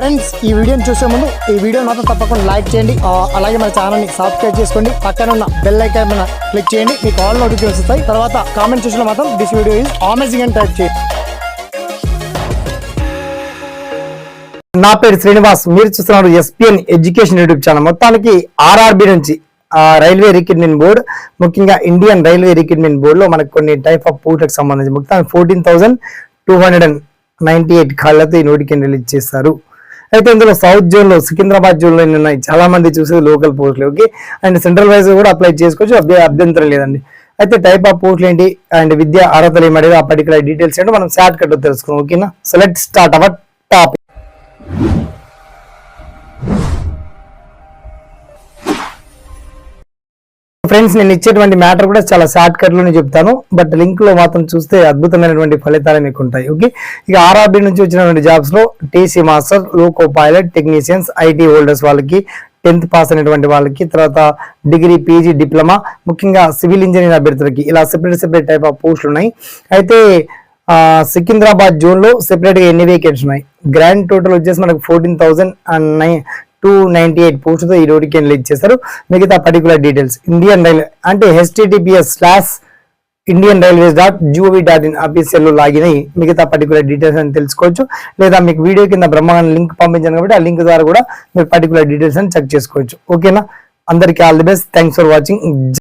Friends ఈ వీడియోని చూసే ముందు ఈ వీడియో మాత్రం తప్పకుండా లైక్ చేయండి. అలాగే మన ఛానల్ని సబ్స్క్రైబ్ చేసుకోండి. పక్కన ఉన్న బెల్ ఐకాన్ మీద క్లిక్ చేయండి. మీకు ఆల్ నోటిఫికేషన్ వస్తాయి. తర్వాత కామెంట్ చూసిన మాత్రం దిస్ వీడియో ఈజ్ అమేజింగ్ అని టైప్ చేయండి. నా పేరు శ్రీనివాస్. మీరు చూస్తున్నారు ఎస్పిఎన్ ఎడ్యుకేషన్ యూట్యూబ్ ఛానల్ మొత్తానికి ఆర్ఆర్బి నుంచి రైల్వే రిక్రూట్మెంట్ బోర్డు ముఖ్యంగా ఇండియన్ రైల్వే రిక్రూట్మెంట్ బోర్డులో మనకు కొన్ని టైప్ ఆఫ్ పోస్టులకు సంబంధించి మొత్తం fourteen thousand two hundred and ninety eight కాళ్ళతో ఈ నోటికి రిలీజ్ చేస్తారు అయితే ఇందులో సౌత్ జోన్లో సికింద్రాబాద్ జోన్లో ఉన్నాయి చాలా మంది చూసేది లోకల్ పోస్టులు ఓకే? అండ్ సెంట్రల్ వైజ్ కూడా అప్లై చేసుకోవచ్చు అభ్య- అభ్యంతరం లేదండి. అయితే టైప్ ఆఫ్ పోస్టులు ఏంటి? అండ్ విద్యా అర్హతలు ఏమనేది ఆ పర్టికులర్ డీటెయిల్స్ ఏంటో మనం షార్ట్ కట్ తెలుసుకుందాం ఓకేనా? Select start our topic friends నేను ఇచ్చేటువంటి మ్యాటర్ కూడా చాలా షార్ట్ కట్లోనే చెప్తాను. బట్ లింక్లో మాత్రం చూస్తే అద్భుతమైనటువంటి ఫలితాలు మీకు ఉంటాయి ఓకే? ఇక ఆర్ఆర్బి నుంచి వచ్చినటువంటి జాబ్స్లో TC master loco pilot technicians IT holders వాళ్ళకి టెన్త్ పాస్ అయినటువంటి వాళ్ళకి తర్వాత డిగ్రీ పీజీ డిప్లొమా ముఖ్యంగా సివిల్ ఇంజనీర్ అభ్యర్థులకి ఇలా సెపరేట్ సెపరేట్ టైప్ ఆఫ్ పోస్టులు ఉన్నాయి. అయితే సికింద్రాబాద్ జోన్లో సెపరేట్గా ఎన్ని వేకెన్సీ ఉన్నాయి? గ్రాండ్ టోటల్ వచ్చేసి మనకు fourteen thousand and nine two ninety eight పోస్టులతో ఈ రోడ్డుకి వెళ్ళి చేశారు మిగతా పర్టికులర్ డీటెయిల్స్ ఇండియన్ రైల్వే అంటే HTTPS slash Indian railways dot GOV dot in ఆఫీషియల్లో login అయ్యి మిగతా పర్టికులర్ డీటెయిల్స్ అని తెలుసుకోవచ్చు. లేదా మీకు వీడియో కింద బ్రహ్మాండ లింక్ పంపించాను కాబట్టి ఆ లింక్ ద్వారా కూడా మీరు పర్టికులర్ డీటెయిల్స్ అని చెక్ చేసుకోవచ్చు. ఓకేనా అందరికీ all the best thanks for watching